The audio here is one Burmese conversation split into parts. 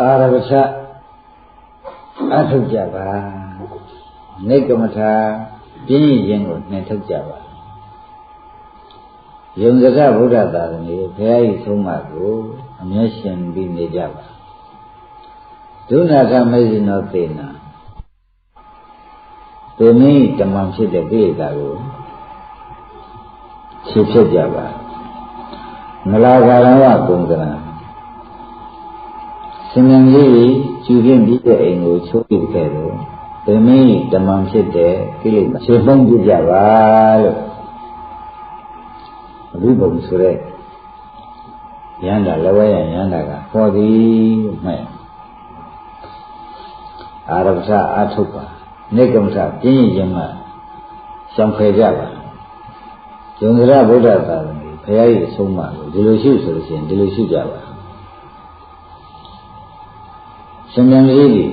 အာရဝချအထုတ်ကြပါနေကမထာပြင်းရင်ကိုနှင်ထုတ်ကြပါယုံစရဗုဒ္ဓသာသနာဘုရားကြီးဆုံးမကိုအမျက်ရှင်ပြီးနေကြပါဒုနာထမေဇိနောသေနာသူမင်းတမန်ဖြစ်တဲ့ပိဋကကိုခြေဖြစ်ကြပါမလာကာရဝကုံကရ ရှင်ဉာဏ်ကြီးကျူပြင်းပြီးတဲ့အိမ်ကိုချိုးပြခဲ့တယ်သူမင်းတမန်ဖြစ်တဲ့ကိလေသာခြေပုံးပြကြပါလို့အဘိဓမ္မာဆိုတဲ့ရန္တာလဝဲရရန္တာကဟောသည်မှဲ့အာရပ္ပအာထုတ်ပါနေကမ္မထပြင်းရင်မှရှောင်ဖယ်ကြပါယုံကြရဗုဒ္ဓသာသနာဘုရားကြီးအဆုံးအမလို့ဒီလိုရှိဆိုလို့ရှိရင်ဒီလိုရှိကြပါ ရှင်မြန်လေးကြီး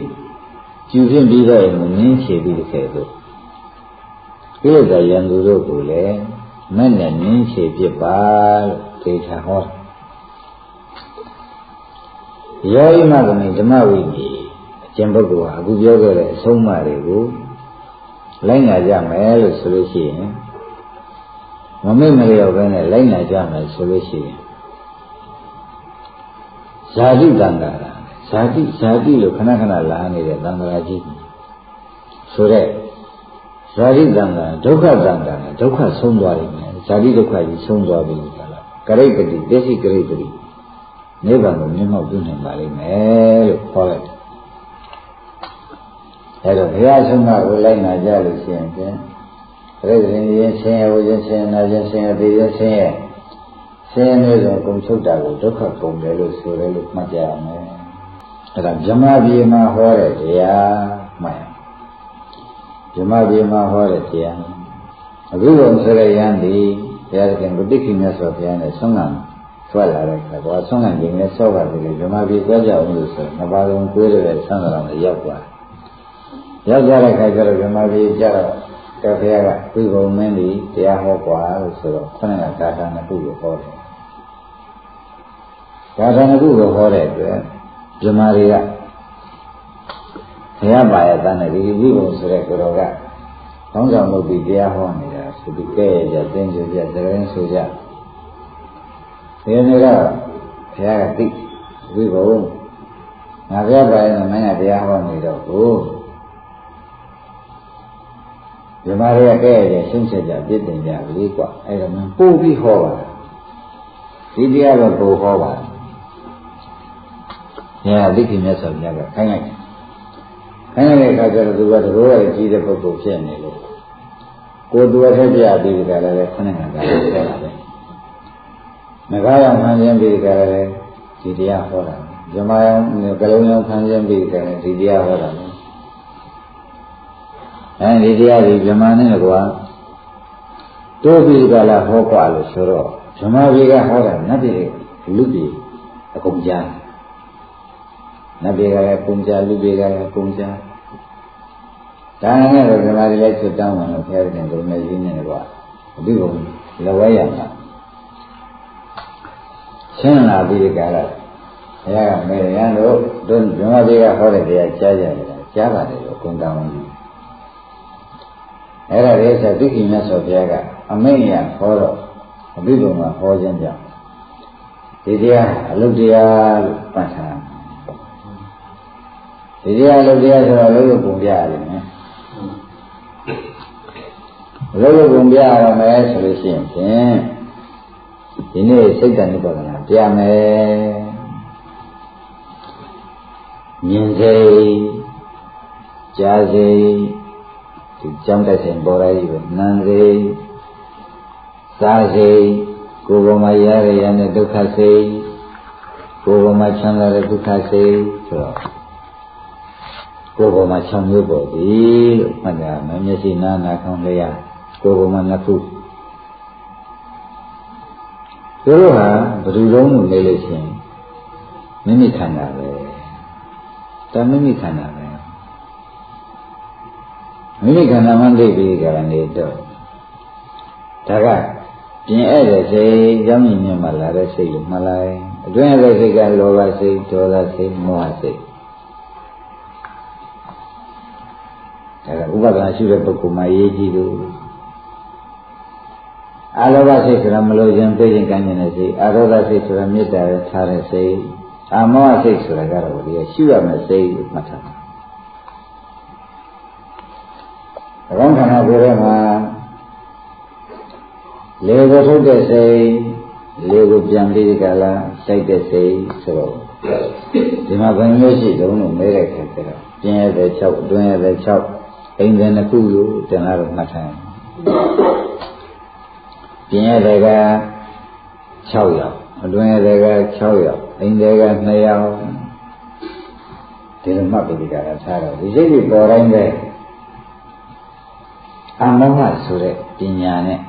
ကျူဖြင့်ပြီးတော့နင်းချေပြီးတခဲ့သို့ကိလေသာရန်သူတို့ကိုလည်းမဲ့နဲ့နင်းချေဖြစ်ပါလို့ဒေချာဟောယောဤမကမိဓမ္မဝိနည်းအကျင့်ပုဂ္ဂိုလ်ဟာအခုပြောခဲ့တဲ့အဆုံးအမတွေကိုလိုက်နာကြမယ်လို့ဆိုလို့ရှိရင်မမေ့မလျော့ပဲနဲ့လိုက်နာကြမယ်ဆိုလို့ရှိရင်ဇာတိတန်ခါရ ဇာတိဇာတိလို့ခဏခဏလာနေတဲ့တန်ခါရကြီးဆိုတဲ့ဇာတိတန်ခါဒုက္ခတန်ခါဒုက္ခဆုံးသွားပြီမယ်ဇာတိဒုက္ခကြီးဆုံးသွားပြီကလားကရိတ်ကတိပစ္စည်းကရိတ်ကတိနိဗ္ဗာန်ကိုမြင်မောက်ပြုနိုင်ပါလိမ့်မယ်လို့ခေါ်လိုက်အဲတော့ဘုရားဆုံးမကိုလိုက်နာကြလို့ရှိရင်ပြိဿရင်ရင်ဆင်းရဲဝိခြင်းဆင်းရဲနာခြင်းဆင်းရဲသိခြင်းဆင်းရဲဆင်းရဲမျိုးစုံကုန်ချုပ်တာကိုဒုက္ခကုန်တယ်လို့ဆိုတယ်လို့မှတ်ကြရမယ် အဲဒါဗြဟ္မပြေမှာဟောတဲ့တရားမှတ်ဗြဟ္မပြေမှာဟောတဲ့တရားအခုဘုံဆိုရရန်ဒီဘုရားခင်ဗုဒ္ဓခိမြတ်စွာဘုရားနဲ့ဆုံးကံထွက်လာတဲ့အခါကွာဆုံးကံခြင်းနဲ့ဆောက်ပါတယ်လေဗြဟ္မပြေကြကြအောင်လို့ဆိုနှစ်ပါးလုံးကိုယ်ရတဲ့ဆန္ဒတော်နဲ့ရောက်သွားရောက်သွားတဲ့အခါကျတော့ဗြဟ္မပြေကြတော့ကဘုရားကဝိဘုံမင်းကြီးတရားဟောကွာလို့ဆိုတော့ခொနဲ့ကဂါထာနှစ်ခုကိုဟောတယ်ဂါထာနှစ်ခုကိုဟောတဲ့အတွက် ဇမားတွေကဘုရားပါရတဲ့နဲ့ဒီဝိဘုံဆိုတဲ့ကိုတော်ကကောင်းဆောင်လုပ်ပြီးတရားဟောနေတာဆိုပြီးကဲရကြတင်းကြကြသရင်ဆိုကြဒီနေ့ကဘုရားကသိဝိဘုံငါဘုရားပါရတဲ့မင်းကတရားဟောနေတော့ကိုဒီမှာတွေကကဲရရှင်းချက်ကြပြစ်တင်ကြပြီကွာအဲ့ဒါမှပို့ပြီးဟောပါဒီတရားတော့ပို့ဟောပါ ညာဒိဋ္ဌိမြတ်စွာဘုရားကခိုင်းလိုက်ခိုင်းလိုက်တဲ့အခါကျတော့သူကတဘောရကြီးတဲ့ပုဂ္ဂိုလ်ဖြစ်နေလို့ကိုယ်သူအထက်ပြပြီးကြတယ်လေခုနကကလည်းပြောတာပဲငကားရောင်ခံခြင်းပြီးကြတယ်လေဒီတရားဟောတာဇမယောင်ကလုံးယောင်ခံခြင်းပြီးကြတယ်ဒီတရားဟောတာအဲဒီတရားကြီးဗြဟ္မာနဲ့ကွာတိုးပြီးကြလားဟောကွာလို့ဆိုတော့ဗြဟ္မာကြီးကဟောတာနတ်ပြည်လူပြည်အကုန်ကြား နတ်ပြည်ကလည်းကုန်ကြားလူပြည်ကလည်းကုန်ကြားဒါနဲ့တော့ဗြဟ္မာကြီးလည်းဆွတ်တောင်းတယ်လို့ဘုရားရှင်ကလည်းရင်းနေတယ်ကွာအပြီးကုန်လဝဲရမှာရှင်းလာပြီးကြလားဘုရားကမေရန်တို့တို့ဗြဟ္မာကြီးကဟောတဲ့တရားကြားကြတယ်ကြားပါတယ်လို့ကုန်တောင်းတယ်အဲ့ဒါလေးဆိုဒုက္ခိမြတ်စွာဘုရားကအမိန့်ရဟောတော့အဘိဓမ္မာဟောခြင်းကြောင့်ဒီတရားအလုတရားလို့ပတ်ထား ဒီတရားအလုတရားဆိုတော့လုံးလုံးပုံပြရတယ်နော်လုံးလုံးပုံပြရမယ်ဆိုလို့ရှိရင်ဖြင့်ဒီနေ့စိတ်တဏှုပဒနာပြမယ်မြင်စေကြားစေဒီကြောင်းတက်စဉ်ပေါ်လာပြီပဲနံစေစားစေကိုယ်ပေါ်မှာရရရတဲ့ဒုက္ခစေကိုယ်ပေါ်မှာချမ်းသာတဲ့ဒုက္ခစေဆိုတော့ ကိုယ်ပေါ်မှာ၆မျိုးပေါ်ပြီလို့မှတ်ကြမယ်မျက်စိနားနာခေါင်းလျာကိုယ်ပေါ်မှာနှစ်ခုသူတို့ဟာဘယ်သူလုံးလို့နေလို့ရှိရင်မိမိခန္ဓာပဲတမိမိခန္ဓာပဲမိမိခန္ဓာမှသိပြီးကြတယ်နေတော့ဒါကပြင်ဧည့်တဲ့စိတ်ကြောင်းမြင်မြင်မှလာတဲ့စိတ်ကိုမှတ်လိုက်အတွင်းရဲ့စိတ်ကလောဘစိတ်ဒေါသစိတ်မောဟစိတ် ဒါကဥပဒနာရှိတဲ့ပုဂ္ဂိုလ်မှာရေးကြည့်လို့အာလောဘစိတ်ဆိုတာမလို့ခြင်းသိခြင်းကံခြင်းတဲ့စိတ်အာရောဒစိတ်ဆိုတာမေတ္တာရထားတဲ့စိတ်အာမောဟစိတ်ဆိုတာကတော့ဒီကရှိရမယ့်စိတ်ကိုမှတ်ထားတယ်။ဘောင်းခန္ဓာကိုယ်ထဲမှာလေကိုထုတ်တဲ့စိတ်လေကိုပြန်ပြီးကြလားစိုက်တဲ့စိတ်ဆိုတော့ဒီမှာဘယ်မျိုးရှိတုံးလို့မဲတဲ့ခါကျတော့ပြင်းရတဲ့6အတွင်းရတဲ့6 အိမ်တဲ့နှစ်ခုလို့တင်လာတော့မှတ်ထားတယ်ပြင်းရတဲ့က6ရောက်အတွင်းရတဲ့က6ရောက်အိမ်တဲ့က2ရောက်ဒီလိုမှတ်ပြီးကြတာထားတော့ဒီစိတ်ကြီးပေါ်တိုင်းပဲအမောဟဆိုတဲ့ပညာနဲ့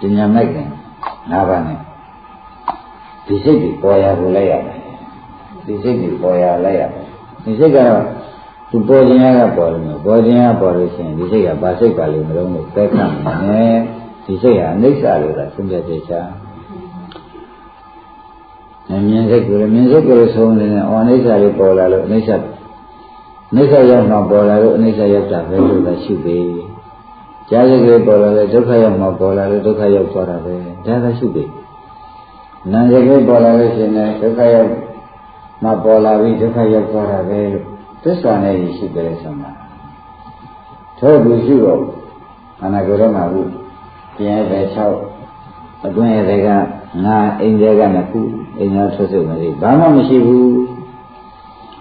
ပညာမိုက်တယ်၅ပါးနဲ့ဒီစိတ်ကိုပေါ်ရကိုလိုက်ရတယ်ဒီစိတ်ကိုပေါ်ရလိုက်ရတယ်ဒီစိတ်ကတော့ သူပေါ်ခြင်းကပေါ်လို့ပေါ်ခြင်းကပေါ်လို့ရှိရင်ဒီစိတ်ကဘာစိတ်ပါလို့မလို့လို့ပဲခံနေဒီစိတ်ကအနိစ္စလို့သာသုံးပြသေးချာမြင်စိတ်ကိုလည်းမြင်စိတ်ကိုလည်းဆုံးနေတယ်အော်အနိစ္စလေးပေါ်လာလို့အနိစ္စအနိစ္စရောက်မှပေါ်လာလို့အနိစ္စရောက်တာပဲလို့သာရှုပြီကြားစိတ်ကလေးပေါ်လာလို့ဒုက္ခရောက်မှပေါ်လာလို့ဒုက္ခရောက်သွားတာပဲဒါသာရှုပြီနာမ်စိတ်ကလေးပေါ်လာလို့ရှင်လည်းဒုက္ခရောက်မှပေါ်လာပြီးဒုက္ခရောက်သွားတာပဲလို့ သစ္စာနဲ့ရှိကြတယ်ဆိုမှာထို့သူရှိတော့ခန္ဓာကိုယ်ထဲမှာခုပြင်းတဲ့6အတွင်းရဲ့ကငါအိမ်တွေကနှစ်ခုအိမ်သားထွက်စုမရှိဘာမှမရှိဘူး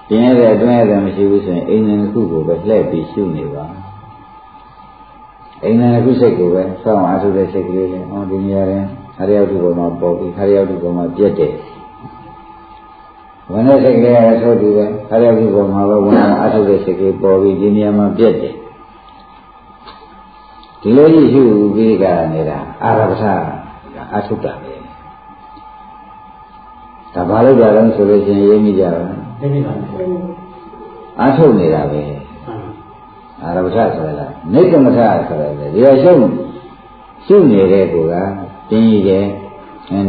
ပြင်းတဲ့အတွင်းရဲ့မရှိဘူးဆိုရင်အိမ်နှစ်ခုကိုပဲလှည့်ပြီးရှုနေပါအိမ်နဲ့ခုစိတ်ကိုပဲစောင့်အားထုတ်တဲ့စိတ်ကလေးနဲ့ဟောဒီနေရာရင်ခရယောတုပေါ်မှာပေါ်ပြီးခရယောတုပေါ်မှာပြတ်တယ် ဝင်တဲ့စိတ်ကလေးကထို့တူပဲခရယောတုပေါ်မှာပဲဝင်အားထုတ်တဲ့စိတ်ကလေးပေါ်ပြီးဒီနေရာမှာပြတ်တယ်ဒီလိုကြီးရှုပြီးကနေတာအာရပထအားထုတ်တာပဲဒါဘာလို့ကြလဲဆိုလို့ရှိရင်ရေးမိကြပါလားသိပြီပါအားထုတ်နေတာပဲအာရပထဆိုရလားနိကမထဆိုရလေဒီရရှုံရှုနေတဲ့ကိုကတင်းကြီးတဲ့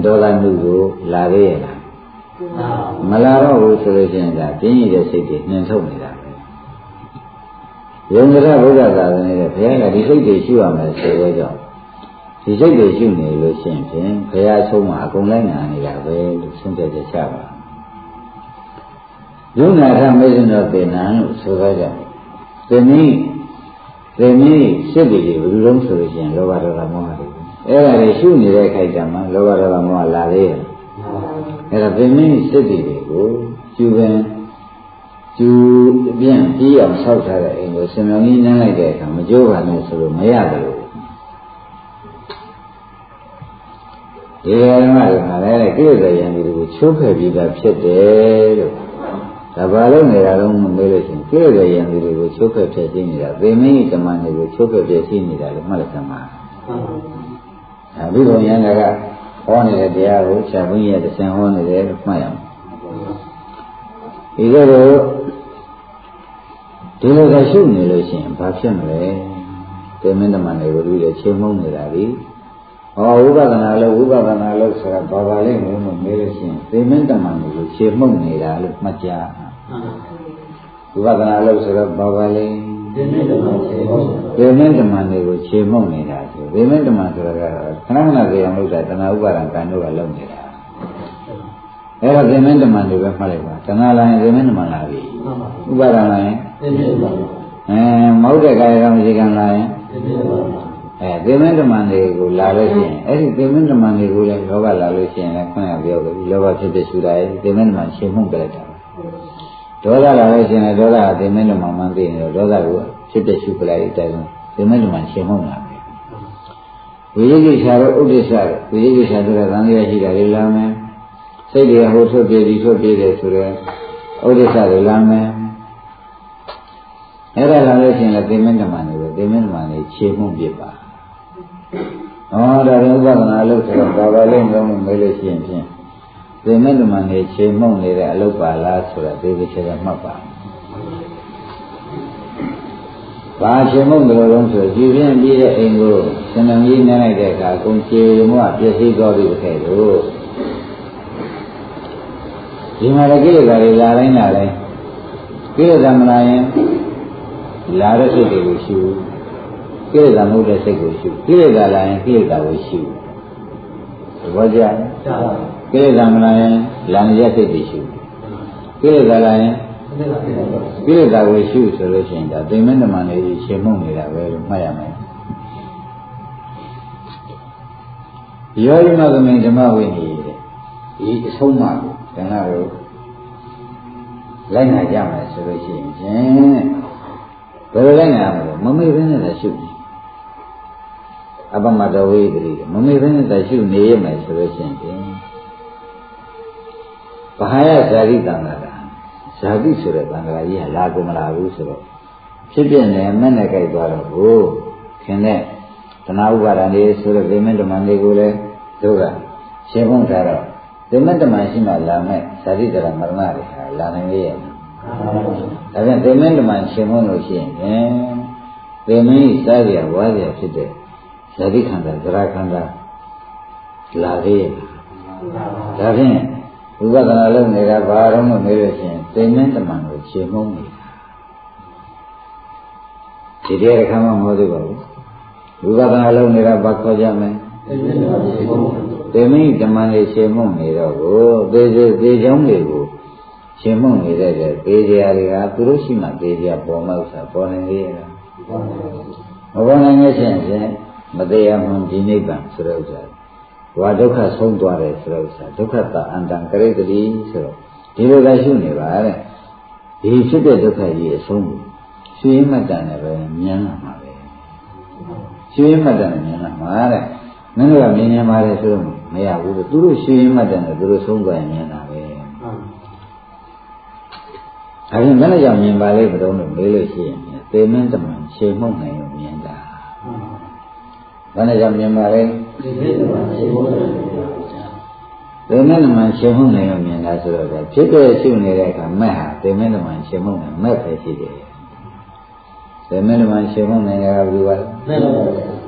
ဒေါ်လာမှုကိုလာသေးရဲ့လား မလာတော့ဘူးဆိုလို့ရှိရင်ဒါတင်းကြီးတဲ့စိတ်တွေနှင်ထုတ်နေတာပဲယုံကြတဲ့ဘုရားသာသနာနဲ့ဘုရားကဒီစိတ်တွေရှုရမယ်ဆိုတော့ကြောင့်ဒီစိတ်တွေရှုနေလို့ရှိရင်ဖြင့်ဘုရားဆုံးမှာအကုန်လိုက်နာနေတာပဲလို့ဆုံးဖြတ်ချက်ချပါယုံနာထမေဇ္ဇနောတေနံလို့ဆိုတော့ကြောင့်သင်္နီးသင်္နီးစိတ်တွေဘယ်လိုလုံးဆိုလို့ရှိရင်လောဘဒေါသမောဟတွေအဲ့ဒါတွေရှုနေတဲ့ခိုက်တမှာလောဘဒေါသမောဟလာသေးရဲ့ အဲ့ဒါသင်္နီးစိတ်တွေကိုကျူပင်ကျူအပြန့်ပြီးအောင်ဆောက်ထားတဲ့အိမ်ကိုဆင်မြောင်ကြီးနမ်းလိုက်တဲ့အခါမကြိုးပါနဲ့ဆိုလို့မရတယ်လို့ဒီဓမ္မတွေကလည်းကိလေသာယံတွေကိုချိုးဖယ်ပြီးသားဖြစ်တယ်လို့ဒါဘာလို့နေတာတော့မမေးလို့ရှိရင်ကိလေသာယံတွေကိုချိုးဖယ်ဖြစ်သိနေတာသေမင်းတမန်တွေကိုချိုးဖယ်ဖြစ်သိနေတာလို့မှတ်လိုက်သမှာဒါဘိဓမ္မယံက ဟောနေတဲ့တရားကိုဆရာဘုန်းကြီးကသင်ဟောနေတယ်လို့မှတ်ရအောင်ဒီလိုတော့ဒီလိုကရှုနေလို့ရှိရင်ဘာဖြစ်မလဲသေမင်းတမန်တွေကိုလူတွေချင်းမုန်းနေတာပြီဟောဝိပဿနာလို့ဝိပဿနာလို့ဆိုတာဘာပါလဲမလို့မေးလို့ရှိရင်သေမင်းတမန်တွေကိုခြေမှုတ်နေတာလို့မှတ်ကြဝိပဿနာလို့ဆိုတော့ဘာပါလဲ သေမင်းတမန်ခြေမှုတ်သေမင်းတမန်တွေကိုခြေမှုတ်နေတာဆိုသေမင်းတမန်ဆိုတာကခဏခဏကြေအောင်လုပ်တာတဏှာဥပါဒံကံတို့ကလုပ်နေတာအဲ့တော့သေမင်းတမန်တွေပဲမှတ်လိုက်ပါတဏှာလာရင်သေမင်းတမန်လာပြီဥပါဒံလာရင်သေမင်းတမန်အဲမဟုတ်တဲ့ကာယကံမရှိကံလာရင်သေမင်းတမန်အဲသေမင်းဓမ္မတွေကိုလာလို့ရှိရင်အဲ့ဒီသေမင်းဓမ္မတွေကိုလည်းလောဘလာလို့ရှိရင်လည်းခွင့်ရပြောလို့လောဘဖြစ်ဖြစ်ရှူတာရဲ့သေမင်းဓမ္မရှင်းမှုပြလိုက်တာ ဒေါသလာလို့ရှိရင်ဒေါသကသေမင်းဓမ္မမှန်သိနေတော့ဒေါသကိုဖြစ်ဖြစ်ရှုပလိုက်တဲ့တိုင်သေမင်းဓမ္မရှင်းမှုလာပဲဝိရိကိခြာတို့ဥဒိစ္စဝိရိကိခြာတို့ကသံဃာရှိတာလေလာမယ်စိတ်တွေဟိုထွက်ပြေးဒီထွက်ပြေးတယ်ဆိုတော့ဥဒိစ္စတွေလာမယ်အဲ့ဒါလာလို့ရှိရင်လည်းသေမင်းဓမ္မတွေပဲသေမင်းဓမ္မတွေခြေမှုပြပါဟောဒါရင်ဥပဒနာအလုပ်ဆိုတော့ဘာပါလိမ့်လို့မေးလို့ရှိရင်ဖြင့် သေမဓမ္မနေခြေမှုန့်နေတဲ့အလုပ်ပါလားဆိုတာဒီလိုချက်ကမှတ်ပါဘာခြေမှုန့်တယ်လို့ဆိုကြည်ပြင်းပြီးတဲ့အိမ်ကိုစံတော်ကြီးနေလိုက်တဲ့အခါအကုန်ခြေမှုကပြည့်စည်သွားပြီခဲ့လို့ဒီမှာလည်းကိလေသာတွေလာတိုင်းလာတိုင်းကိလေသာမလာရင်လာတဲ့စိတ်တွေကိုရှုကိလေသာမဟုတ်တဲ့စိတ်ကိုရှုကိလေသာလာရင်ကိလေသာကိုရှုသဘောကျကြာပါ ကိလေသာမလာရင်လာနေတဲ့စိတ်တွေရှုကိလေသာလာရင်ဒီကနေ့တော့ကိလေသာကိုရှုဆိုလို့ရှိရင်ဒါသိမင်းတမန်လေးရှင်မှုန်နေတာပဲလို့မှတ်ရမယ်ယောဂိမသမိန်ဓမ္မဝိနည်းတဲ့ဒီအဆုံးအမကိုတဏှာတို့လိုက်နိုင်ကြမယ်ဆိုလို့ရှိရင်ဖြင့်ဘယ်လိုလိုက်နိုင်ရမလဲမမေ့ဘဲနဲ့သာရှုနေအပမတဝိတ္တိမမေ့ဘဲနဲ့သာရှုနေရမယ်ဆိုလို့ရှိရင် ဖြင့်ဘာဟာယဇာတိတံဃာတာဇာတိဆိုတဲ့တန်ခါကြီးကလာကုန်မလာဘူးဆိုတော့ဖြစ်ပြနေမဲ့နဲ့ကြိုက်သွားတော့ကိုခင်တဲ့တဏှာဥပါဒံလေးဆိုတဲ့ဗေမင်းဓမ္မလေးကိုလည်းတို့ကရှင်းဖို့ထားတော့ဗေမင်းဓမ္မရှိမှလာမဲ့ဇာတိတရမရဏတွေဟာလာနိုင်လေရဲ့ဒါပြန်ဗေမင်းဓမ္မရှင်းဖို့လို့ရှိရင်ဖြင့်ဗေမင်းဤစားရဝါရဖြစ်တဲ့ဇာတိခန္ဓာဇရာခန္ဓာလာသေးရဲ့ဒါဖြင့် ဝိပဿနာလုပ်နေတာဘာတော့မမေးလို့ရှိရင်သိမင်းတမန်ကိုရှင်းမုံနေတာဒီတရားခါမှမဟုတ်သေးပါဘူးဝိပဿနာလုပ်နေတာဘာခေါ်ကြမလဲဒီနေ့တော့ဒီဘုံသိမင်းတမန်လေးရှင်းမုံနေတော့ကိုသေစေသေချောင်းတွေကိုရှင်းမုံနေတဲ့တဲ့သေကြရာတွေကသူတို့ရှိမှသေကြပေါ်မှဥစ္စာပေါ်နေလေလားမပေါ်နိုင်ရဲ့ရှင်ဖြင့်မတရားမှန်ဒီနိဗ္ဗာန်ဆိုတဲ့ဥစ္စာ ဝါဒုက္ခဆုံးသွားတယ်ဆိုတဲ့ဥစ္စာဒုက္ခတအန္တံကရိတ္တိဆိုတော့ဒီလိုသာရှုနေပါတဲ့ဒီဖြစ်တဲ့ဒုက္ခကြီးအဆုံးကိုရှင်းမှတ်တန်နဲ့ပဲဉာဏ်လာမှာပဲရှင်းမှတ်တန်နဲ့ဉာဏ်လာမှာတဲ့မင်းတို့ကမြင်နေပါတယ်ဆိုတော့မရဘူးသူတို့ရှင်းမှတ်တန်နဲ့သူတို့ဆုံးသွားရင်ဉာဏ်လာပဲဒါပြင်ဘယ်နဲ့ကြောင့်မြင်ပါလိမ့်မလို့လို့မေးလို့ရှိရင်သေမင်းတမန်ရှင်းမှုန်နိုင်လို့မြင်တာဘယ်နဲ့ကြောင့်မြင်ပါလိမ့်ဒီနေ့တော့ဒီဘုံ သေမင်းတမန်ရှင်းမှုန်နိုင်လို့မြင်တာဆိုတော့ဖြစ်တဲ့ရှုနေတဲ့အခါမက်ဟာသေမင်းတမန်ရှင်းမှုန်နိုင်မက်ပဲရှိတယ်သေမင်းတမန်ရှင်းမှုန်နိုင်တာကဘယ်လိုပါလဲနဲ့တော့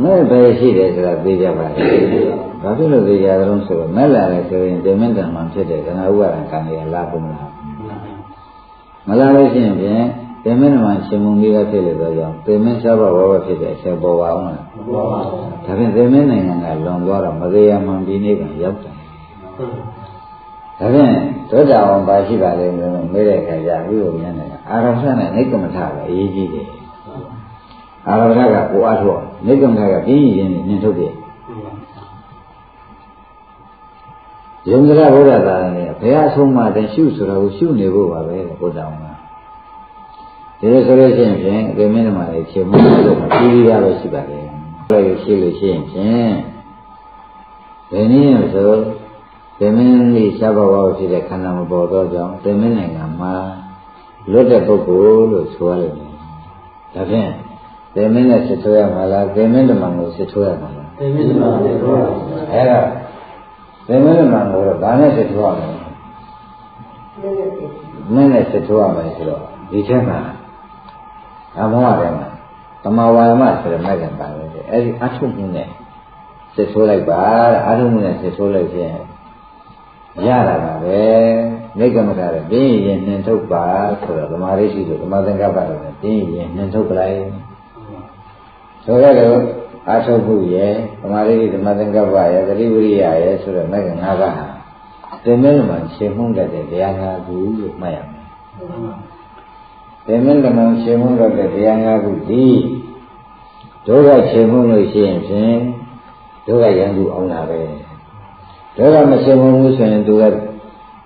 မဲ့ပဲရှိတယ်ဆိုတာသိကြပါလေ။ဘာဖြစ်လို့သိကြကြလို့ဆိုတော့မဲ့လာတယ်ဆိုရင်ဒေမင်းတံမှန်ဖြစ်တဲ့ကနာဥပါဒံကံတွေကလာကုန်မလား။မလာလို့ရှိရင်ဖြင့် ဒေမင်းတံမှန်ရှင်မုံကြီးကဖြစ်လေတော့ကြောင့်ဒေမင်းစားဘဝဘဖြစ်တဲ့အချက်ပေါ်ပါအောင်လားဘောပါ။ဒါဖြင့်ဒေမင်းနိုင်ငံကလွန်သွားတော့မသေးရမှန်ဒီနေ့ကရောက်တယ်။ဒါဖြင့်ဒုဒ္ဒအောင်ပါရှိပါလိမ့်မယ်လို့မေးတဲ့အခါကျပြီးလို့မြန်တယ်အာရမဏနဲ့နိကမထပဲအရေးကြီးတယ်။အာရမဏကကိုအားထုတ်နိကမထကပြင်းရင်နင်းထုတ်တယ်ယုံကြည်ဘုရားသာနဲ့ဘယ်အဆုံးမှတည်းရှုဆိုတာကိုရှုနေဖို့ပါပဲဘုရားအောင်က ဒီလိုဆိုလို့ရှိရင်ဖြင့်အပေမင်းတို့မှလည်းရှင်မလို့ပြီးပြီးသားပဲရှိပါတယ်။ဘယ်လိုရှိလို့ရှိရင်ဖြင့်ဘယ်နည်းလဲဆိုပေမင်းလေးရှားဘဝဖြစ်တဲ့ခန္ဓာမပေါ်တော့ကြောင့်ပေမင်းနိုင်ငံမှာလွတ်တဲ့ပုဂ္ဂိုလ်လို့ဆိုရလိမ့်မယ်။ဒါဖြင့်ပေမင်းနဲ့စစ်ထွေးရမှာလားပေမင်းဓမ္မကိုစစ်ထွေးရမှာလားဒီနေ့တော့ဒီဘုံအဲ့ဒါသင်္မင်းမှန်ကိုတော့ဘာနဲ့စစ်ထိုးရမလဲနည်းနဲ့စစ်ထိုးရမယ်ဆိုတော့ဒီထဲမှာ အမောရတယ်မှာတမဝါယမဆိုတဲ့မိုက်ကပါပဲအဲ့ဒီအထုမှုနဲ့စစ်ထိုးလိုက်ပါတဲ့အထုမှုနဲ့စစ်ထိုးလိုက်ခြင်းရတာပါပဲနေကမကရပြင်းရင်နှင်ထုတ်ပါဆိုတော့ဓမ္မရိရှိတို့ဓမ္မသင်္ကပ္ပတို့နဲ့ပြင်းရင်နှင်ထုတ်ပလိုက်ဆိုတော့အာထုပ်ဖို့ရဲ့ဓမ္မရိဓမ္မသင်္ကပ္ပရဲ့သတိဝိရိယရဲ့ဆိုတော့မဂ္ဂင်၅ပါးဟာသင်္မင်းမှာရှင်းမှုတတ်တဲ့တရား၅ခုလို့မှတ်ရမယ်။ သင်္မင်းမှာရှင်းမှုတတ်တဲ့တရား၅ခုဒီဒုက္ခရှင်းမှုလို့ရှိရင်ဖြင့်ဒုက္ခရန်သူအောင်တာပဲ။ဒုက္ခမရှင်းမှုလို့ဆိုရင်သူက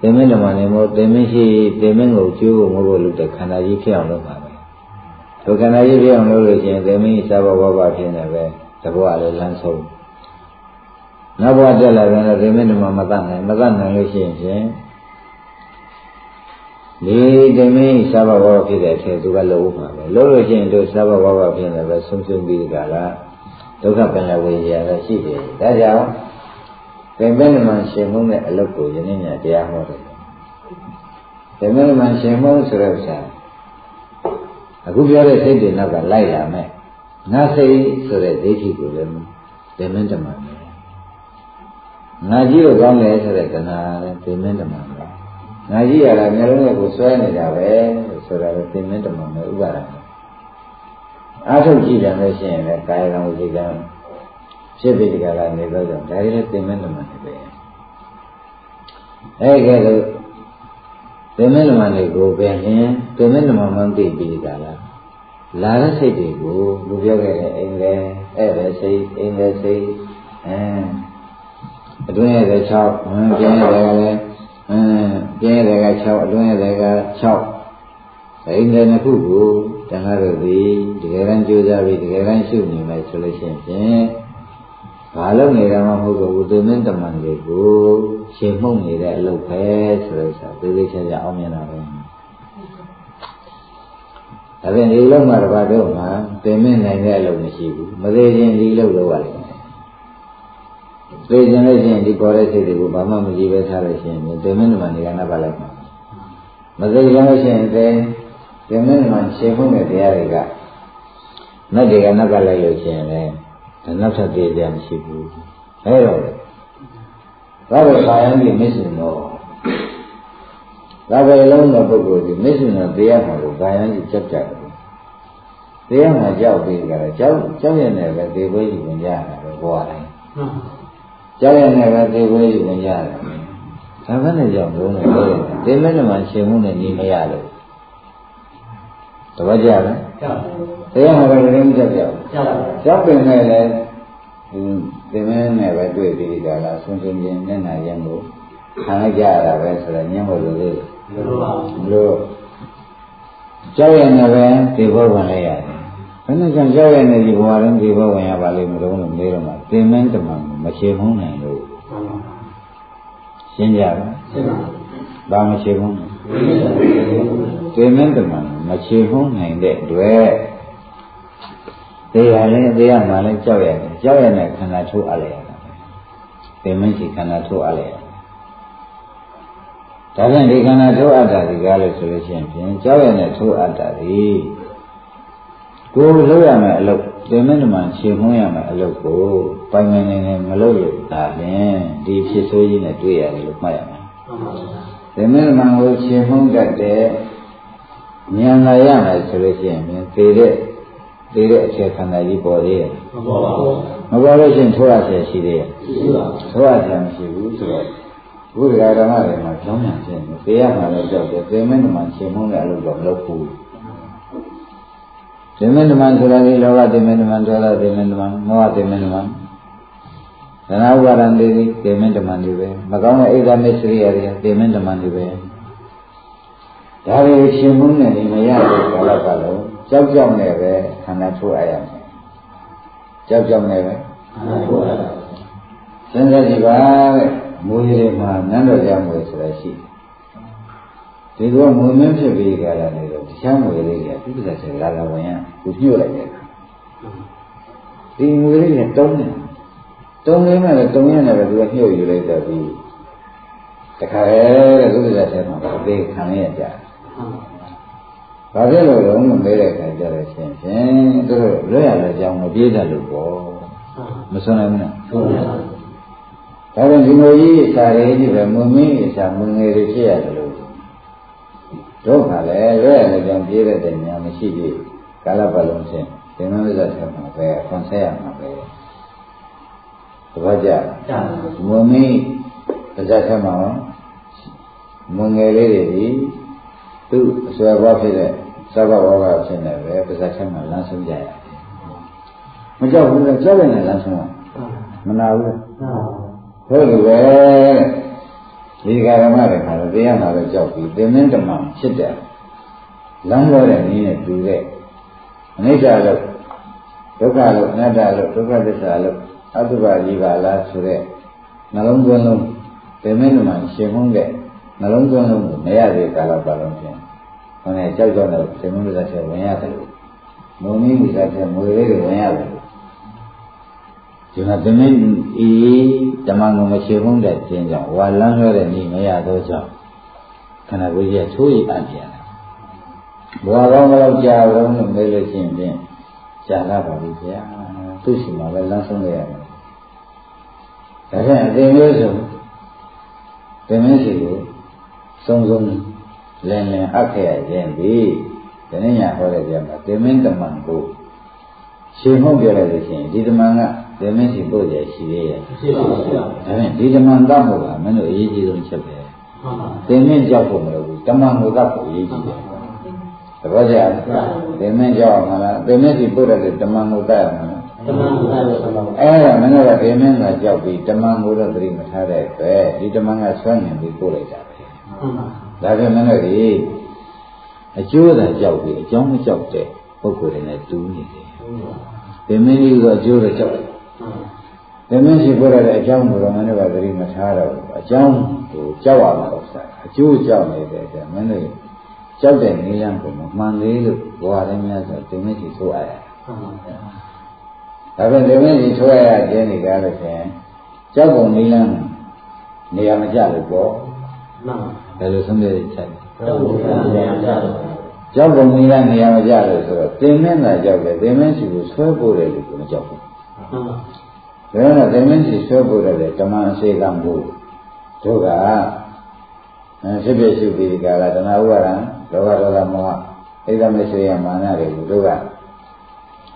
သင်္မင်းမှာနေမို့သင်္မင်းရှိသင်္မင်းကိုကျိုးဖို့မဟုတ်လို့တဲ့ခန္ဓာကြီးဖြစ်အောင်လုပ်ပါပဲ။ဒုက္ခနာကြီးဖြစ်အောင်လုပ်လို့ရှိရင်သင်္မင်းစာဘဝဘဖြစ်နေပဲ။တဘောအလည်းလမ်းဆုံးနောက်ဘဝတက်လာပြန်တော့ဒီမင်းတို့မှမတတ်နိုင်မတတ်နိုင်လို့ရှိရင်ဖြင့် ဒီဒီမင်းစာဘဝဖြစ်တဲ့အချိန်သူကလှုပ်မှာပဲလှုပ်လို့ရှိရင်တို့စာဘဝဘဖြစ်နေပဲဆုံးရှုံးပြီးကြလားဒုက္ခပညာဝေရလည်းရှိတယ်ဒါကြောင့်သင်္ကေတမှရှင်မှုနဲ့အလုပ်ကိုယနေ့ညတရားဟောတယ်သင်္ကေတမှရှင်မှုဆိုတဲ့ဥစ္စာအခုပြောတဲ့စိတ်တွေနောက်ကလိုက်လာမယ်ငါစိတ်ဆိုတဲ့ဒိဋ္ဌိကိုလည်းဓမ္မဓမ္မပဲငါကြည့်လို့ကောင်းတယ်ဆိုတဲ့တဏှာလည်းဓမ္မဓမ္မပဲ နာကြည့်ရတာမျိုးလုံးရဲ့ကိုဆွဲနေတာပဲဆိုတာလေသိမင်းတမန်ပဲဥပါဒံအားထုတ်ကြည့်တယ်လို့ရှိရင်လည်းကာယကံဝစီကံဖြစ်ပြီးဒီကလာနေတော့ကြောင့်ဒါတွေလည်းသိမင်းတမန်ပဲအဲ့ကဲလို့သိမင်းတမန်တွေကိုပဲရင်သိမင်းတမန်မှန်းသိပြီးဒီကလာလာတဲ့စိတ်တွေကိုလူပြောခဲ့တဲ့အိမ်လေအဲ့ပဲစိတ်အိမ်လေစိတ်အဲအတွင်းရဲ့6ဟင်းကျင်းရဲ့လည်း အင်းကျင်းတဲ့က6အတွင်းတဲ့က6အိမ်တဲ့နှစ်ခုကိုတန်ခါးတို့ဒီတကယ်တမ်းကြိုးစားပြီးတကယ်တမ်းရှုနေမယ်ဆိုလို့ရှိရင်ဘာလို့နေတာမှမဟုတ်ဘူးသူမင်းတမန်တွေကိုရှင်မှုန့်နေတဲ့အလုပ်ပဲဆိုလို့ဆိုသေသေးချာချာအောင်မြင်တာပဲဒါပြန်ဒီလုံးမှာတပါတော့မှတင်မင်းနိုင်တဲ့အလုပ်မရှိဘူးမသေးခြင်းဒီလုပ်လို့ရတယ် သိကျင်လို့ရှိရင်ဒီပေါ်တဲ့စိတ်တွေကိုဘာမှမကြည့်ပဲထားလို့ရှိရင်ဒီမင်းတို့မှနေကနာပါလိုက်မှာမသိကျင်လို့ရှိရင်ဒီဒီမင်းတို့မှရှင်းဖို့တဲ့တရားတွေကနတ်တွေကနတ်ကလိုက်လို့ရှိရင်လည်းဒါနောက်ထပ်သေးကြမရှိဘူးအဲတော့ဒါပဲခါရင်ဒီမစ္ဆုနောဒါပဲလုံးတဲ့ပုဂ္ဂိုလ်ဒီမစ္ဆုနောတရားမှာကိုခါရင်ကြီးချက်ကြတယ်တရားမှာကြောက်ပြီးကြတယ်ကြောက်ကြောက်ရနေပဲဒီဘွေးကြီးဝင်ကြရတာပဲဘွားတိုင်း ကြောက်ရနေပဲဒီဘွေးကြီးဝင်ကြရတယ်ဒါဘယ်နဲ့ကြောက်လုံးလို့လဲဒီမင်းမှရှင်မှုနဲ့နေမရလို့တပတ်ကြလဲကြောက်တရားမှာလည်းလည်းကြောက်ကြောက်ကြောက်ကြောက်ပင်နဲ့လည်းဒီမင်းနဲ့ပဲတွေ့ပြီးကြလားဆွန်ဆွန်ချင်းမျက်နှာရံကိုခံလိုက်ကြရတာပဲဆိုတော့ညံ့ဖို့လိုလေလို့ပါလို့ကြောက်ရနေပဲဒီဘောဝင်လိုက်ရတယ်ဘယ်နဲ့ကြောင့်ကြောက်ရနေဒီဘဝရင်ဒီဘောဝင်ရပါလိမ့်မလို့လို့မေးတော့မှသင်မင်းတမန် မချေဖုံးနိုင်လို့ရှင်းကြပါရှင်းပါဘာမချေဖုံးနိုင်ဝိညာဉ်ရှင်သင်မင်းတမန်မချေဖုံးနိုင်တဲ့အတွက်တရားလည်းတရားမှလည်းကြောက်ရတယ်ကြောက်ရတဲ့ခန္ဓာထိုးအပ်လိုက်ရတာပဲသင်မင်းရှိခန္ဓာထိုးအပ်လိုက်ရတာဒါဖြင့်ဒီခန္ဓာထိုးအပ်တာဒီကားလို့ဆိုလို့ရှိရင်ဖြင့်ကြောက်ရတဲ့ထိုးအပ်တာဒီ ကိုယ်လုပ်ရမယ်အလုပ်သင်မင်းတမန်ချေဖုံးရမယ်အလုပ်ကိုပိုင်ပိုင်နေနေမလုပ်လို့ဒါဖြင့်ဒီဖြစ်ဆိုးကြီးနဲ့တွေ့ရတယ်လို့မှတ်ရမယ်ဒီမင်းမန်ကိုရှင်မှုန်းတတ်တဲ့ဉာဏ်လာရမယ်ဆိုလို့ရှိရင်သေတဲ့သေတဲ့အချက်ခန္ဓာကြီးပေါ်သေးရဲ့မပေါ်ပါဘူးမပေါ်လို့ရှိရင်ထိုးရဆရာရှိသေးရဲ့ရှိပါထိုးရဆရာမရှိဘူးဆိုတော့ဘုရားဓမ္မတွေမှာကြောင်းညာခြင်းတယ်သေရမှာလည်းကြောက်တယ်သေမင်းမှန်ရှင်မှုန်းတဲ့အလုပ်တော့မလုပ်ဘူး သေမင်းမှန်ဆိုတာဒီလောဘသေမင်းမှန်ဒေါသသေမင်းမှန်မောဟသေမင်းမှန်သနာဥပါဒံတွေသေမင်းမှန်တွေပဲမကောင်းတဲ့အိဒါမစ္စရိယတွေသေမင်းမှန်တွေပဲဒါတွေရှင်မှုနဲ့နေမရတဲ့ကာလပတ်လုံးကြောက်ကြောက်နဲ့ပဲခန္ဓာထိုးအပ်ရမယ်ကြောက်ကြောက်နဲ့ပဲအဲ့ဒါပေါ်လာစဉ်းစားကြည့်ပါတဲ့မူရည်မှာနန်းတော်ရမွေဆိုတာရှိတယ် ဒီတော့မူမင်းဖြစ်ပြီးကြလာနေတော့တခြားမူရည်တွေကသူ့ပြဿနာလာလာဝင်ရသူညှို့လိုက်တယ်ဒီမူရည်တွေတုံးနေတုံးနေမှလည်းတုံးရနေပဲသူကညှို့ယူလိုက်တော့ဒီတခါလေတဲ့သူ့ပြဿနာထဲမှာအသေးခံရကြတယ်ဘာဖြစ်လို့လဲမမေးတဲ့ခါကျတော့ရှင်ရှင်သူတို့လွတ်ရတဲ့အကြောင်းမပြေးတတ်လို့ပေါ့မဆွနိုင်ဘူးနော်ဆုံးရတာဒါပြန်ဒီလိုကြီးစာရေးကြီးပဲမွန်မင်းစာမွန်ငယ်တွေဖြစ်ရတယ်လို့ တို့ကလည်းလွတ်ရတဲ့အကြောင်းပြေးတဲ့တည်းများမရှိပြီကာလပတ်လုံးချင်းဒီမင်းစားဆက်မှာပဲခွန်ဆက်ရမှာပဲတပတ်ကြကြောက်မွန်မင်းပါဇက်ဆက်မှာမွန်ငယ်လေးတွေဒီသူ့အစွဲဘွားဖြစ်တဲ့သဘဝကဖြစ်နေပဲပါဇက်ဆက်မှာလမ်းဆုံးကြရတယ်မကြောက်ဘူးလေကြောက်ရင်လည်းလမ်းဆုံးရမနာဘူးလေဟုတ်တယ်ပဲ ဒီကာရမတွေခါတော့တရားမှာတော့ကြောက်ပြီးသင်္မင်းဓမ္မဖြစ်တယ်လမ်းပေါ်တဲ့နည်းနဲ့တူတဲ့အနိစ္စလို့ဒုက္ခလို့အနတ္တလို့ဒုက္ခသစ္စာလို့အတုပါကြီးပါလားဆိုတဲ့နှလုံးသွင်းလုံးသင်္မင်းဓမ္မရှင်မှုတဲ့နှလုံးသွင်းလုံးကိုမရသေးကာလပတ်လုံးဖြင့်ဟောနေကြောက်ကြောက်တော့သင်္မင်းဓမ္မဆက်ဝင်ရတယ်လို့မုံမင်းဒီစားဆက်မွေလေးတွေဝင်ရတယ် ဒီမှာသမင်းဤဓမ္မကိုမရှိဖုံးတဲ့ခြင်းကြောင့်ဝါလန်းလွှဲတဲ့ဤမရသောကြောင့်ခန္ဓာကိုယ်ကြီးချိုးရအပ်ပြန်တယ်ဘဝကောင်းမလို့ကြာလုံးလို့မေးလို့ရှိရင်ဖြင့်ကြာလာပါပြီဗျာသူ့ရှိမှာပဲလမ်းဆုံးရရတယ်ဒါဖြင့်အတင်မျိုးစုံသမင်းစီကိုစုံစုံလင်းလင်းအပ်ခဲ့ရခြင်းသည်ဒီနေ့ညဟောတဲ့ကြမှာသေမင်းတမန်ကိုရှင်ဟုတ်ပြလိုက်လို့ရှိရင်ဒီတမန်က သေမင်းစီပို့ရရှိသေးရဲ့ရှိပါဘူးဗျာဒါဖြင့်ဒီတမန်တတ်ဖို့ကမင်းတို့အရေးကြီးဆုံးချက်ပဲမှန်ပါသေမင်းကြောက်ဖို့မလိုဘူးတမန်ကိုတတ်ဖို့အရေးကြီးတယ်သဘောကျလားသေမင်းကြောက်မှာလားသေမင်းစီပို့တဲ့တမန်ကိုတတ်ရမှာလားတမန်ကိုတိုင်းလို့ဆိုတော့အဲ့ဒါမင်းတို့ကဒေမင်းကကြောက်ပြီးတမန်ကိုတော့သတိမထားတဲ့အတွက်ဒီတမန်ကဆွမ်းငင်ပြီးပို့လိုက်တာပဲမှန်ပါဒါပြန်မင်းတို့ဒီအကျိုးသာကြောက်ပြီးအကြောင်းမကြောက်တဲ့ပုဂ္ဂိုလ်တွေနဲ့တူးနေတယ်ဒေမင်းကြီးကအကျိုးတော့ကြောက်တယ် ဒေမင်းရှိပို့ရတဲ့အကြောင်းကိုတော့မင်းတို့ကသတိမထားတော့ဘူးအကြောင်းကိုကြောက်ရမှာဥစ္စာအကျိုးကြောက်နေတဲ့အတွက်မင်းတို့ကြောက်တဲ့နည်းလမ်းကိုမမှန်သေးလို့ဘဝတိုင်းများဆိုဒေမင်းရှိဆိုရရတယ်ဒါပေမဲ့ဒီမင်းကြီးဆွဲရခြင်းနေကြလို့ဆိုရင်ကြောက်ပုံနီးလန်းနေရာမကျလို့ပေါ့မှန်ပါဘယ်လိုဆုံးဖြတ်ချက်တော့ဘုရားတရားကြားတော့ကြောက်ပုံနီးလန်းနေရာမကျလို့ဆိုတော့သင်မင်းသာကြောက်တယ်သင်မင်းစီကိုဆွဲပို့တယ်လို့ကိုမကြောက်ဘူး မှန်ပါဒါတော့သင်မင်းစီဆွဲပို့တယ်လေဓမ္မအစေကံကိုတို့ကအဲဖြစ်ဖြစ်ရှိပြီးဒီကလာတဏှာဥပါဒံလောဘဒေါသမောဟအိဒမရှိယမာနတွေကိုတို့က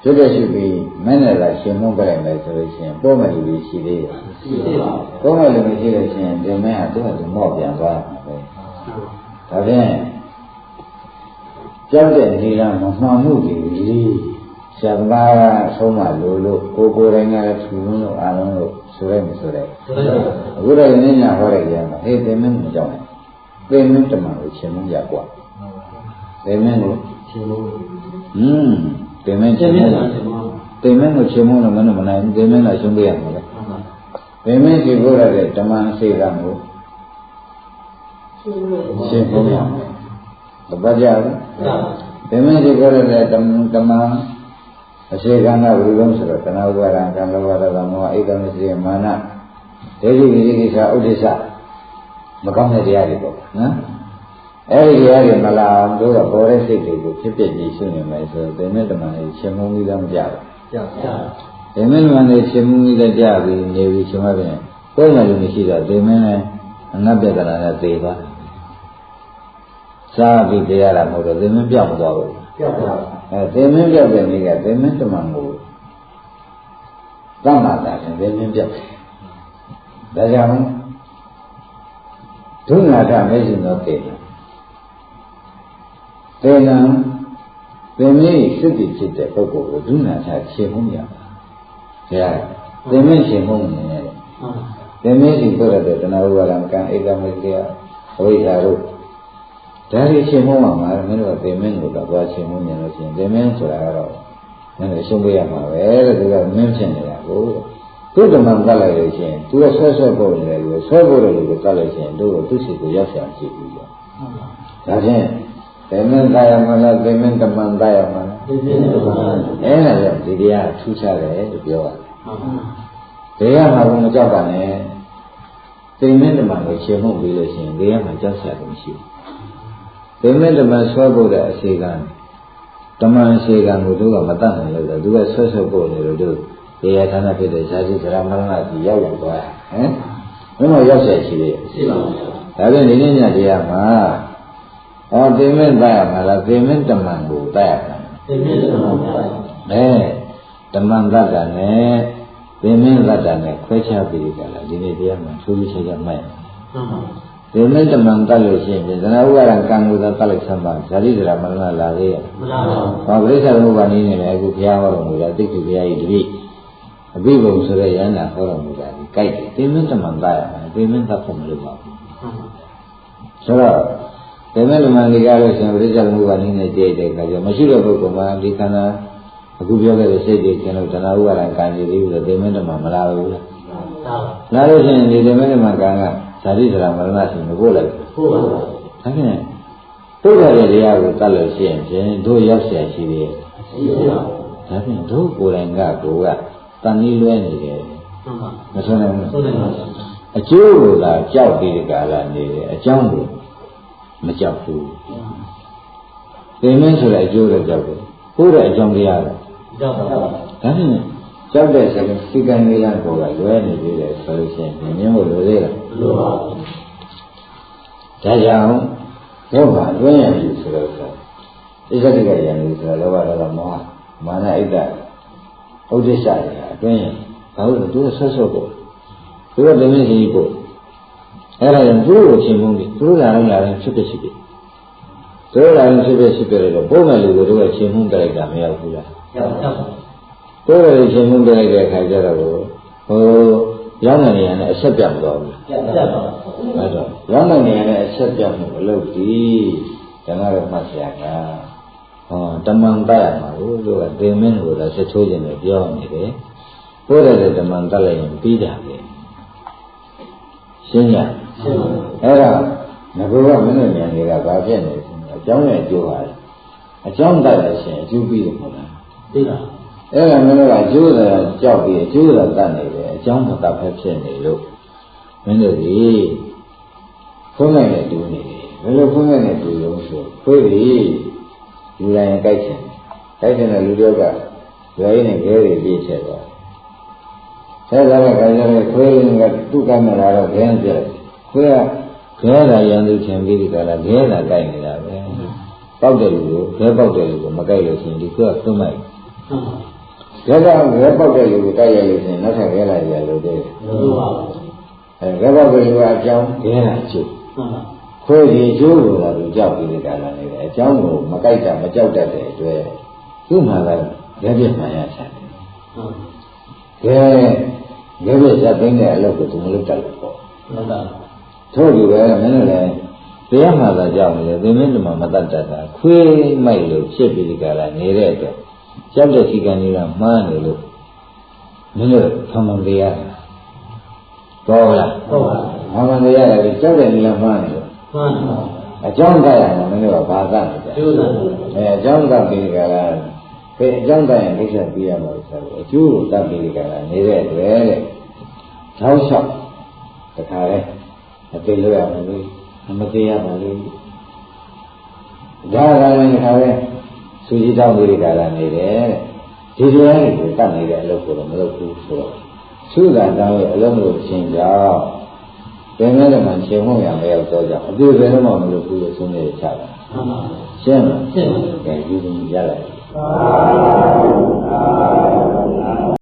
ဖြစ်ဖြစ်ရှိပြီးမင်းနဲ့လာရှင်မုန်းကြလိုက်မယ်ဆိုလို့ရှိရင်ပို့မယ်လူကြီးရှိသေးတယ်ရှိသေးပါဘူး။ကောင်းတဲ့လူမရှိလို့ရှိရင်ဒီမင်းကသူ့ဟာသူမော့ပြန်သွားမှာပဲ။ဒါဖြင့်ကြောက်တဲ့နေလားမမှန်မှုကြီးလေး ဆရာသမားကအဆုံးမလို့လို့ကိုကိုယ်တိုင်ကလည်းထူလုံးလို့အားလုံးလို့ဆိုရဲမဆိုရဲဆိုတော့။အခုတော့နည်းညာဟောတဲ့ကြမှာဟေးသင်မင်းမကြောက်နဲ့။သင်မင်းတမန်ကိုရှင်မရကွာ။သင်မင်းကိုရှင်လို့ဟွန်းသင်မင်းရှရှင်င်ပြမတာလို့ရှင်မသင်မင်းကိုရှင်မလို့မလို့မနိုင်ဘူးသင်မင်းကရှုံးပေးရမှာလေမှန်ပါ။သင်မင်းစီကိုရတဲ့ဓမ္မအစေကံကိုရှင်လို့ရှင်းဖို့ရမယ်။တပတ်ကြဘူးဒါ။ဒီမင်းဒီကိုရတဲ့ဓမ္မဓမ္မ အစေကံကဘယ်လိုလဲဆိုတော့တဏှာဥပါဒံကံလောဘဒေါသမောဟအိတ်တမရှိမာနဒိဋ္ဌိဝိသိကိစ္စဥဒိစ္စမကောင်းတဲ့တရားတွေပေါ့နော်။အဲဒီတရားတွေမလာအောင်တို့ကပေါ်တဲ့စိတ်တွေကိုဖြစ်ဖြစ်ကြီးရှုနေမယ်ဆိုတော့ဒီမင်းဓမ္မလေးရှင်မုန်းပြီးတော့မကြဘူးကြောက်ကြ။ဒီမင်းဓမ္မလေးရှင်မုန်းပြီးတော့ကြပြီးနေပြီးရှင်မပြန်ကိုယ်မှလည်းမရှိတော့ဒီမင်းလည်းအနတ်ပြဒနာနဲ့သေသွားတယ်။စားပြီးတရားလာမဟုတ်တော့ဒီမင်းပြောင်းသွားဘူးကြောက်ကြ အဲသေမင်းပြောက်တဲ့နေ့ကသေမင်းတမန်ကိုသတ်မှတ်တာသေမင်းပြောက်တယ်ဒါကြောင့်ဒုနာထမဲရှင်သောတေနတေနံသေမင်းရှိတိဖြစ်တဲ့ပုဂ္ဂိုလ်ကိုဒုနာထရှင်မှုရပါဘုရားသေမင်းရှင်မှုနေတယ်မှန်ပါသေမင်းရှင်ပြောရတဲ့တဏှာဥပါဒံကံဧကမေတ္တအဝိဇ္ဇာတို့ ဒါရီရှင်မှုမှာမင်းတို့ကသေမင်းကိုတော့သွားရှင်မှုနေလို့ရှိရင်သေမင်းဆိုတာကတော့မင်းတို့ရှုံးပေးရမှာပဲတဲ့သူကမင်းဖြစ်နေတာကိုသူ့ဓမ္မကတ်လိုက်လို့ရှိရင်သူကဆွဲဆွဲပို့နေတယ်လို့ဆွဲပို့တယ်လို့ကတ်လိုက်ရှိရင်တို့ကသူ့စီကိုရောက်ရှာကြည့်ပြီးတော့မှန်ပါဒါဖြင့်သေမင်းသားရမလားသေမင်းဓမ္မသားရမလားဒီနေ့တော့မှန်ပါအဲ့ဒါကြောင့်ဒီတရားထူးခြားတယ်လို့ပြောရတယ်မှန်ပါဘေးကမှာဘုံမကြောက်ပါနဲ့သိမင်းဓမ္မကိုရှင်းမှုပြီးလို့ရှိရင်ဘေးကမှာကြောက်စရာမရှိဘူး သိမင်းဓမ္မဆွဲဖို့တဲ့အစီကံဓမ္မအစီကံကိုတို့ကမတတ်နိုင်လို့တော့သူကဆွဲဆွဲဖို့နေလို့တို့ဘေးရဌာနဖြစ်တဲ့ဇာတိသရမရဏကြီးရောက်ရောက်သွားဟမ်ဘယ်မှာရောက်ဆက်ရှိသေးရှိပါဘူးဒါဖြင့်ဒီနေ့ညတရားမှာဟောသိမင်းတတ်ရမှာလားသိမင်းဓမ္မကိုတတ်ရမှာဒီနေ့တော့မှန်ပါအဲဓမ္မတတ္တနဲ့သင်္မင်းတတ္တနဲ့ခွဲခြားပြီးကြလားဒီနေ့တရားမှာထူးထူးခြားခြားမှတ်မှန်ပါသ င်္မင်းဓမ္မတတ်လို့ရှိရင်သနာဥပါဒံကံကိုသာတတ်လိုက်ဆမ်းပါဇာတိဒရာမရဏလာသေးရဲ့မလားပါဟောပရိစ္ဆေသမုပ္ပါနည်းနဲ့လည်းအခုဘုရားဟောတော်မူတာတိက္ခုဘုရားကြီးတပည့်အဘိဗုံဆိုတဲ့ယန္တာဟောတော်မူတာဒီကြိုက်တယ်သင်္မင်းဓမ္မတတ်ရမယ်သင်္မင်းတတ်ဖို့မလိုပါဘူးမှန်ပါဆိုတော့သင်္မင်းဓမ္မလေးကားလို့ရှိရင်ပရိစ္ဆေသမုပ္ပါနည်းနဲ့ကြိတ်တဲ့အခါကျမရှိတဲ့ပုဂ္ဂိုလ်မှာဒီခန္ဓာအခုပြောခဲ့တဲ့စိတ်တွေကျင်လို့တဏှာဥပါဒံကံကြီးပြီးတော့သင်္မင်းဓမ္မမလာဘူးလားဒါပါလာလို့ရှိရင်ဒီသင်္မင်းဓမ္မကံက ဇာတိဒရာမရဏရှိမပို့လိုက်ဘူး ဟုတ်ပါပါ ဒါဖြင့်တို့ရတဲ့တရားကိုတတ်လို့ရှိရင်ဖြင့်တို့ရောက်เสียရှိသေးတယ် ရှိပါဘူး ဒါဖြင့်တို့ကိုယ်တိုင်ကကိုယ်ကတန်ကြီးလွဲနေတယ် မှန်ပါ မဆွနိုင်ဘူး ဆိုတယ်ပါ အကျိုးကိုသာကြောက်ပြီးဒီကာလနေတယ်အကြောင်းကိုမကြောက်ဘူးသင်္မင်းဆိုတဲ့အကျိုးတော့ကြောက်တယ်ကိုယ်တဲ့အကြောင်းတရားတော့ ကြောက်ပါပါ ဒါဖြင့်ကြောက်တဲ့စကားစိတ်ကံလေးကကိုယ်ကလွဲနေသေးတယ်ဆိုလို့ရှိရင်မြင်ဖို့လိုသေးလား လို့ ပါဒါကြောင့်လောဘအတွင်းရည်ဆိုတော့ဣဇတိကယံလို့ဆိုတော့လောဘဒေါသမောဟမာနဣဒ္ဒဥဒိစ္စတွေအတွင်းရည်ဘာလို့လဲသူကဆွတ်ဆွတ်ကိုသူကတမင်းစီကိုအဲ့ဒါကြောင့်သူ့ကိုချင်းမုန်းပြီသူလာရင်လာရင်ဖြစ်ဖြစ်ဖြစ်ဖြစ်သူလာရင်ဖြစ်ဖြစ်ဖြစ်ဖြစ်တော့ပုံမှန်လူတို့ကချင်းမုန်းကြလိုက်တာမရောက်ဘူးလားရောက်ရောက်ပါကိုယ်ရည်ချင်းမုန်းကြလိုက်တဲ့အခါကျတော့ဟို ရောင်းတဲ့နေရာနဲ့အဆက်ပြတ်မသွားဘူးရောက်ရောက်ပါအဲ့တော့ရောင်းတဲ့နေရာနဲ့အဆက်ပြတ်မှုအလုပ်ဒီဓမ္မရမှတ်ဆရာကဟောတမန်တတ်ရမှာလို့သူကသင်မင်းကိုလည်းဆက်ချိုးခြင်းနဲ့ပြောနေတယ်ကိုယ်ရည်တမန်တတ်လိုက်ရင်ပြီးတာပဲရှင်းရရှင်းပါအဲ့ဒါငကူကမင်းတို့ဉာဏ်တွေကဘာဖြစ်နေလဲဆိုတော့အကြောင်းနဲ့အကျိုးပါလေအကြောင်းတတ်လို့ရှိရင်အကျိုးပြီးတယ်မဟုတ်လားသိလား အဲ့ဒါမင်းတို့ကအကျိုးသာကြောက်ပြီးအကျိုးသာတတ်နေတယ်အကြောင်းမတတ်ဖက်ဖြစ်နေလို့မင်းတို့ဒီခွန်းနိုင်တဲ့တူနေတယ်ဘယ်လိုခွန်းနိုင်တဲ့တူလို့ဆိုခွေးဒီလူတိုင်းကြိုက်ချင်ကြိုက်ချင်တဲ့လူတွေကရွာရင်းနဲ့ခဲတွေပြေးချက်သွားဆက်သွားတဲ့ခါကျတော့ခွေးကသူ့ကမ်းမလာတော့ခဲပြက်ခွေးကခဲတာရန်သူချင်ပြီးဒီကလာခဲတာကြိုက်နေတာပဲပေါက်တဲ့လူကိုခဲပေါက်တဲ့လူကိုမကြိုက်လို့ရှိရင်ဒီကွကသွတ်မိုက်မှန်ပါ ရက်ကရဲပေါက်တဲ့လူကိုတိုက်ရလို့ရှိရင်နောက်ထပ်ရဲလာရလို့တဲ့လို့ပါအဲရဲပေါက်တဲ့လူကအကြောင်းရဲလာကျုပ်မှန်ပါခွေးဒီကျိုးလို့လာလို့ကြောက်ပြီးတဲ့ကလာနေတယ်အကြောင်းကိုမကြိုက်တာမကြောက်တတ်တဲ့အတွက်သူ့မှာလည်းရဲပြမှန်ရချတယ်မှန်ရဲရဲပြဇက်သိမ်းတဲ့အလုပ်ကိုသူမလုပ်တတ်လို့ပေါ့လို့ပါထို့ဒီပဲမင်းတို့လည်းတရားမှသာကြောက်နေတယ်သင်မင်းတို့မှမတတ်တတ်တာခွေးမိုက်လို့ဖြစ်ပြီးဒီကလာနေတဲ့အတွက် ကြောက်တဲ့စီကံကြီးကမှားနေလို့မင်းတို့ဖမှန်တရားတော်လားဟုတ်ပါ။ဘာမှမရတယ်ကြောက်တဲ့နေရာမှာနေလို့မှန်ပါအကြောင်းတရားမှာမင်းတို့ကဘာသာနေကြကျိုးစား။အဲအကြောင်းကပြီးကြလား။ဒီအကြောင်းတရားကိစ္စပြီးရမှာဆိုတော့အကျိုးကိုတတ်ပြီးကြလားနေတဲ့အတွက်တဲ့။ထောက်လျှောက်တခါလဲအသေးလို့ရမှာလို့မသေးရပါလို့။ဒါကလည်းတခါလဲ စူကြီးတောင်းပြီးကြလားနေတယ်တဲ့။ဒီတရားတွေကိုတတ်နေတဲ့အလုပ်ကိုတော့မလုပ်ဘူးဆိုတော့သုဒ္ဓတောင်းရဲ့အလုံးလို့ရှင်းကြောင်းဘယ်နဲ့မှရှင်မှုရမရောက်တော့ကြအတူဘယ်တော့မှမလုပ်ဘူးလို့ဆုံးဖြတ်ချတာမှန်ပါရှင်းလားရှင်းပါကဲဒီလိုရလိုက်ပါ